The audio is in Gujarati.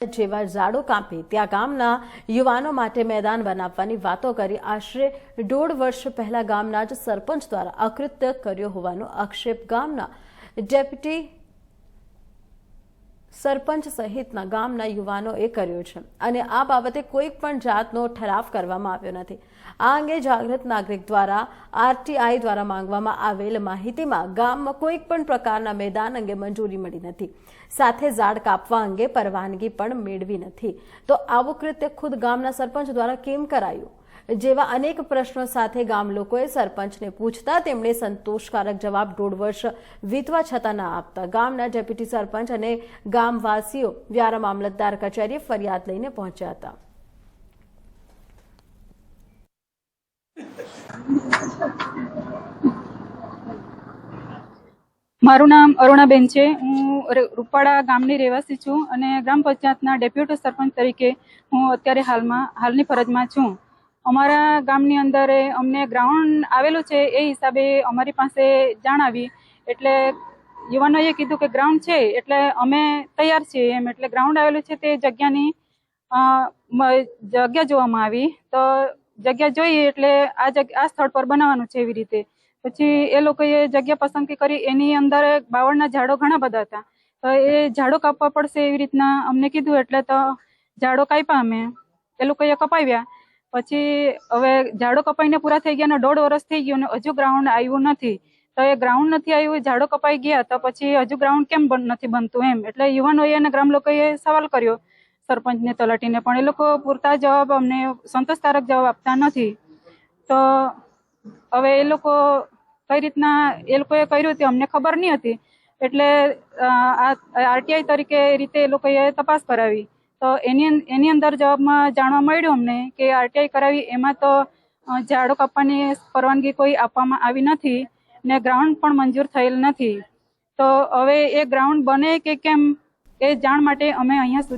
જેવા ઝાડો કાપી ત્યાં ગામના યુવાનો માટે મેદાન બનાવવાની વાતો કરી આશરે દોઢ વર્ષ પહેલા ગામના જ સરપંચ દ્વારા અકૃત્ય કર્યો હોવાનો આક્ષેપ ગામના ડેપ્યુટી સરપંચ સહિતના ગામના યુવાનોએ કર્યો છે. અને આ બાબતે કોઈ પણ જાતનો ઠરાવ કરવામાં આવ્યો નથી. આ અંગે જાગૃત નાગરિક દ્વારા, આરટીઆઈ દ્વારા માંગવામાં આવેલ માહિતીમાં ગામમાં કોઈ પણ પ્રકારના મેદાન અંગે મંજૂરી મળી નથી. સાથે ઝાડ કાપવા અંગે પરવાનગી પણ મેળવી નથી. તો આવું કૃત્ય ખુદ ગામના સરપંચ દ્વારા કેમ કરાયું? જેવા અનેક પ્રશ્નો સાથે ગામ લોકોએ સરપંચને પૂછતા તેમણે સંતોષકારક જવાબ દોઢ વર્ષ વીતવા છતાં ના આપતા. ગામના ડેપ્યુટી સરપંચ અને ગામવાસીઓ વ્યારા મામલતદાર કચેરીએ ફરિયાદ લઈને પહોંચ્યા હતા. મારું નામ અરુણાબેન છે. હું રૂપાળા ગામની રહેવાસી છું અને ગ્રામ પંચાયતના ડેપ્યુટી સરપંચ તરીકે હું અત્યારે હાલમાં, હાલની ફરજમાં છું. અમારા ગામની અંદર અમને ગ્રાઉન્ડ આવેલું છે એ હિસાબે અમારી પાસે જણાવી. એટલે યુવાનોએ કીધું કે ગ્રાઉન્ડ છે, એટલે અમે તૈયાર છીએ એમ. એટલે ગ્રાઉન્ડ આવેલું છે તે જગ્યાની જગ્યા જોવામાં આવી. તો જગ્યા જોઈએ એટલે આ જગ્યા આ સ્થળ પર બનાવવાનું છે એવી રીતે. પછી એ લોકોએ જગ્યા પસંદગી કરી, એની અંદર બાવળના ઝાડો ઘણા બધા હતા. તો એ ઝાડો કાપવા પડશે એવી રીતના અમને કીધું, એટલે તો ઝાડો કાપ્યા અમે. એ લોકોએ કપાવ્યા. પછી હવે ઝાડો કપાઈને પૂરા થઈ ગયા ને દોઢ વર્ષ થઈ ગયું ને હજુ ગ્રાઉન્ડ આવ્યું નથી. તો એ ગ્રાઉન્ડ નથી આવ્યું ઝાડો કપાઈ ગયા, તો પછી હજુ ગ્રાઉન્ડ કેમ નથી બનતું એમ. એટલે યુવાનોએ અને ગ્રામ લોકોએ સવાલ કર્યો, સરપંચને તલાટીને, પણ એ લોકો પૂરતા જવાબ અમને સંતોષકારક જવાબ આપતા નથી. તો હવે એ લોકો કઈ રીતના, એ લોકોએ કર્યું તે અમને ખબર નહીં હતી. એટલે આ આરટીઆઈ તરીકે એ રીતે એ લોકોએ તપાસ કરાવી. તો એની એની અંદર જવાબમાં જાણવા મળ્યું અમને કે આરટીઆઈ કરાવી એમાં તો ઝાડો કાપવાની પરવાનગી કોઈ આપવામાં આવી નથી ને ગ્રાઉન્ડ પણ મંજૂર થયેલ નથી. તો હવે એ ગ્રાઉન્ડ બને કે કેમ એ જાણ માટે અમે અહીંયા